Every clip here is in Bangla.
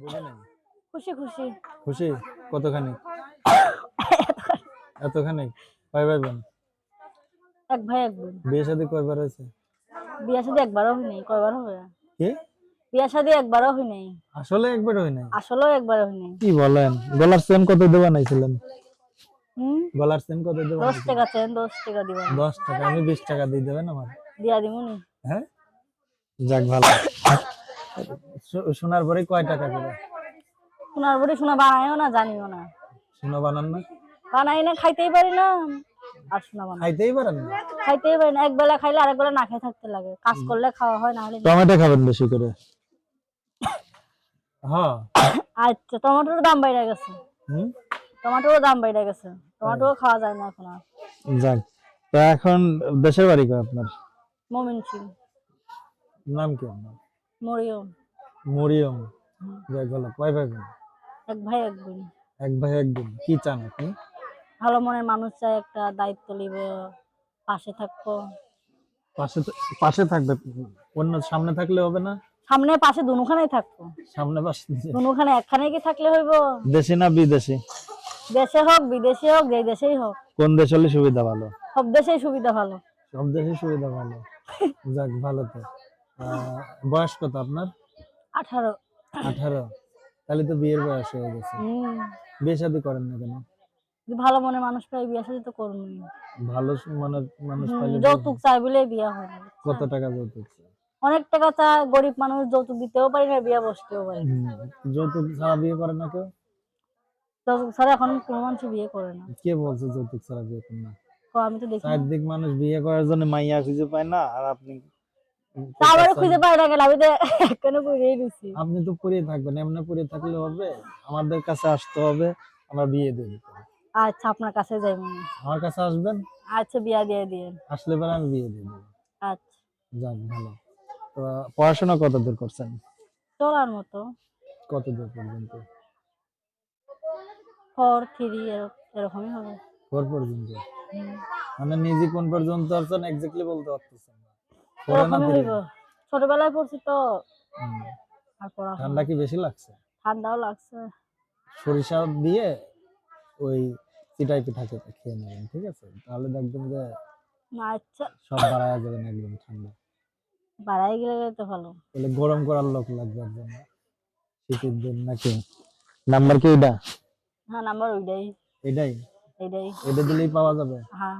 বুঝে নাই খুশি খুশি। খুশি? কতখানি? এতখানি। কয় ভাই বোন। এক ভাই এক বোন। বিয়ে শাদী কয়বার হয়েছে? বিয়া শাদি একবারও হই নাই কয়বার হবে? কি? বিয়া শাদি একবারও হই আসলে একবার হয় নাই? আসলেও একবারও হই কি বলেন? গলার চেন কত দেওয়া নাইছিলেন হুম? গলার চেন কত দেওয়া দশ টাকা চেন দশ টাকা দিবেন দশ টাকা আমি বিশ টাকা দিয়ে দেবেন আমার? দিয়া দিমুনি। হ্যাঁ? যাক ভালো। পরে কয় টাকা করে? সোনার বড়ি সোনা বানাইও না জানিও না। সোনা বানান না? বানাই না খাইতেই পারি না। আর সোনা বানাই খাইতেই পারেন না? খাইতেই পারি না। এক বেলা খাইলে আরেক বেলা না খেয়ে থাকতে লাগে। কাজ করলে খাওয়া হয় না হলে টমেটো খাবেন বেশি করে? হ্যাঁ আচ্ছা টমেটোর দাম বাইরে গেছে। হুম? টমেটোর দাম বাইরে গেছে। টমেটো খাওয়া যায় না এখন আর। যাক তো এখন দেশের বাড়ি কয় আপনার? মমিন সিং। নাম কি আপনার? মরিয়ম। মরিয়ম। যাক ভালো। কয় ভাই বোন? এক ভাই এক বোন। এক ভাই এক বোন। কি চান আপনি? ভালো মনের মানুষ চাই একটা দায়িত্ব নিব পাশে থাকব। পাশে পাশে থাকবে? অন্য সামনে থাকলে হবে না? সামনে পাশে দুখানেই থাকব। সামনে পাশে দুখানে একখানে কি থাকলে হইব? দেশি না বিদেশি? দেশে হোক বিদেশে হোক যে দেশেই হোক। কোন দেশ হলে সুবিধা ভালো? সব দেশেই সুবিধা ভালো। সব দেশে সুবিধা ভালো। যাক ভালো তো। বয়স কত আপনার? আঠারো। আঠারো? তাহলে তো বিয়ের বয়স হয়ে গেছে। হম। বিয়ে শাদী করেন না কেন? ভালো মনে মানুষ পাই বিয়ে তো করবই। ভালো মনের মানুষ পাইলে যৌতুক চাই বলে বিয়ে হয় না কত টাকা যৌতুক অনেক টাকা গরিব মানুষ যৌতুক দিতেও পারি না বিয়ে বসতেও পারি যৌতুক ছাড়া বিয়ে করে না কেউ? যৌতুক ছাড়া এখন কোনো মানুষ বিয়ে করে না। কে বলছে যৌতুক ছাড়া বিয়ে করে না? আমি তো দেখি চারদিক মানুষ বিয়ে করার জন্য মাইয়া খুঁজে পায় না আর আপনি তা আবার খুঁজে পাই না কেন আমি তো বুঝেই দিছি আপনি তো থাকবেন এমনি থাকলে হবে আমাদের কাছে আসতে হবে আমরা বিয়ে দিয়ে আচ্ছা আপনার কাছে যাই মনে আমার কাছে আসবেন? আচ্ছা বিয়া দিয়ে দিয়ে আসলে পরে আমি বিয়ে দিয়ে দেবো। আচ্ছা। যাক ভালো। তো পড়াশোনা কত দূর করছেন? চলার মতো। কত দূর পর্যন্ত? ফোর থ্রি এরকমই হবে। ফোর পর্যন্ত? মানে নিজে কোন পর্যন্ত আসছেন এক্স্যাক্টলি বলতে পারতেছেন না। ছোটবেলায় পড়ছি তো। ঠান্ডা কি বেশি লাগছে? ঠান্ডাও লাগছে। সরিষা দিয়ে ওই চিটাই খেয়ে নেবেন ঠিক আছে? তাহলে দেখবেন যে আচ্ছা সব বাড়ায় যাবেন একদম ঠান্ডা। গেলে তো ভালো। তাহলে গরম করার লোক লাগবে জন্য শীতের দিন নাকি? নাম্বার কি এটা হ্যাঁ নাম্বার ওইটাই। এটাই? এইটাই এটা দিলেই পাওয়া যাবে? হ্যাঁ।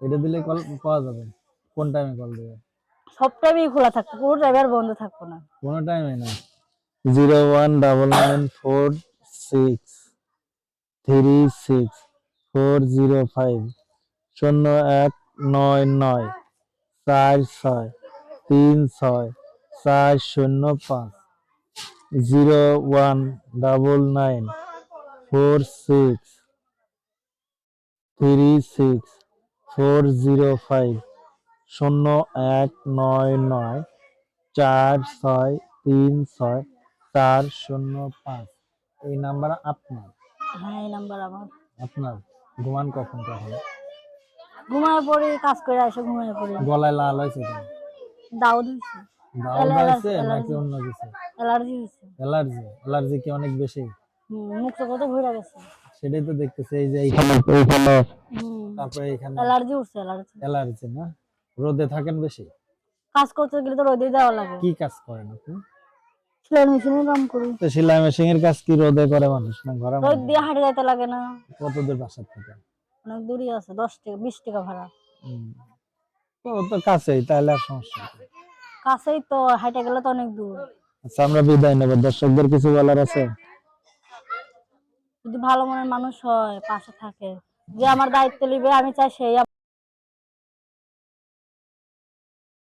এটা দিলেই কল পাওয়া যাবে? কোন টাইমে কল দেবে? সব টাইমই খোলা থাকতো পুরো ড্রাইভার বন্ধ থাকব না। কোনো টাইমে না। Zero one double nine four six three six four zero five শূন্য এক নয় নয় চার ছয় তিন ছয় চার শূন্য পাঁচ zero one double nine four six three six four zero five শূন্য এক নয় নয় চার ছয় তিন ছয় চার শূন্য পাঁচ। এই নাম্বার আপনার? হ্যাঁ এই নাম্বার আমার। আপনার? ঘুমান কখন কখন? ঘুমায় পড়ি কাজ করে আসে ঘুমায় পড়ি গলায় লাল হয়েছে কেন দাও দিয়েছে দাউদ হয়েছে নাকি অন্য কিছু? অ্যালার্জি হয়েছে। অ্যালার্জি অ্যালার্জি কি অনেক বেশি? হুম, মুখ তো কত ভরে গেছে। সেটাই তো দেখতেছে এই যে এইখানে এইখানে। তারপরে অ্যালার্জি উঠছে অ্যালার্জি অ্যালার্জি না? রোদে থাকেন বেশি? কাজ করতে গেলে তো রোদে দেওয়া লাগে। কি কাজ করেন আপনি? সেলাই মেশিনে কাম করি। তো সেলাই মেশিন এর কাজ কি রোদে করে মানুষ না ঘরে রোদ দিয়ে হাঁটে যাইতে লাগে না। কত দূর বাসা থেকে? অনেক দূরই আছে দশ টাকা বিশ টাকা ভাড়া। তো তো কাছেই তাহলে আর সমস্যা। কাছেই তো হাঁটে গেলে তো অনেক দূর। আচ্ছা আমরা বিদায় নেব। দর্শকদের কিছু বলার আছে? যদি ভালো মনের মানুষ হয় পাশে থাকে যে আমার দায়িত্ব নিবে আমি চাই সেই